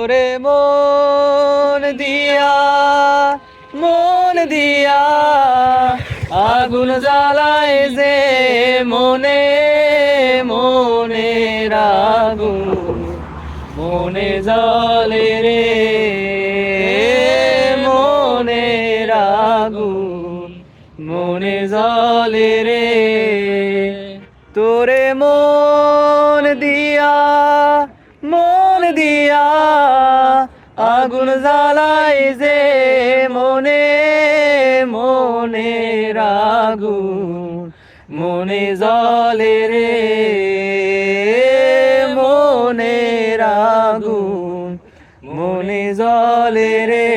ওরে মন দিয়া মন দিয়া আগুন জ্বালায় যে মনে মনে আগুন মনে জলে রে, মনে আগুন মনে জলে রে। তোরে মন দিয়া, মন দিয়া আগুন জ্বালাই যে মনে মনে আগুন মনে জলে রে, মনে আগুন মনে জলে রে।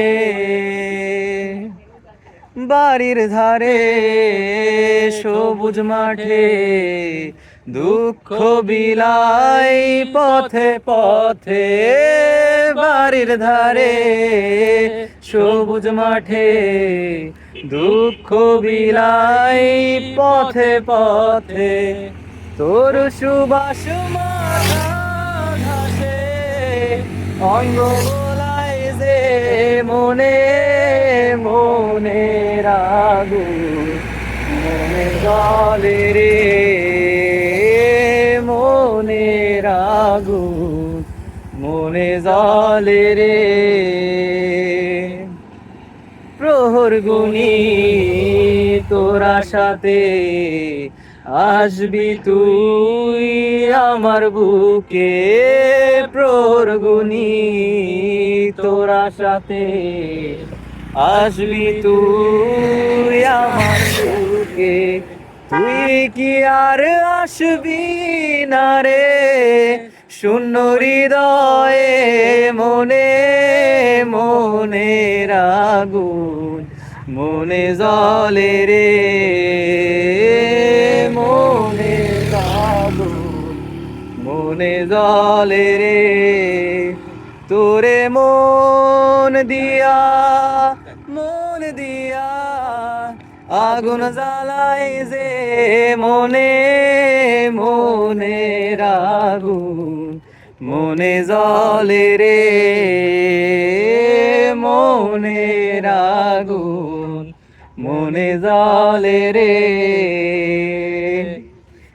বাড়ির ধারে সবুজ মাঠে দুঃখ বিলাই পথে পথে বাড়ির ধারে, সবুজ মাঠে দুঃখ বিলাই পথে পথে। তোর সুবাস অঙ্গ যে মনে মনে রাগু মনে জলে রে মনে জলে রে। প্রহর গুনি তোরা সাথে আসবি তুই আমার বুকে। প্রহর গুনি তোরা সাথে আসবি তুই আমার বুকে। তুই কি আর আসবি না রে? শূন্য হৃদয়ে মনে মনে রাগুন, মনে জলে রে, মনে রাগুন, মনে জলে রে। তোরে মন দিয়া মন দিয়া আগুন জ্বালাই যে মনে মনে আগুন মনে জলে রে, মনে আগুন মনে জলে রে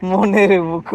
মনের বুক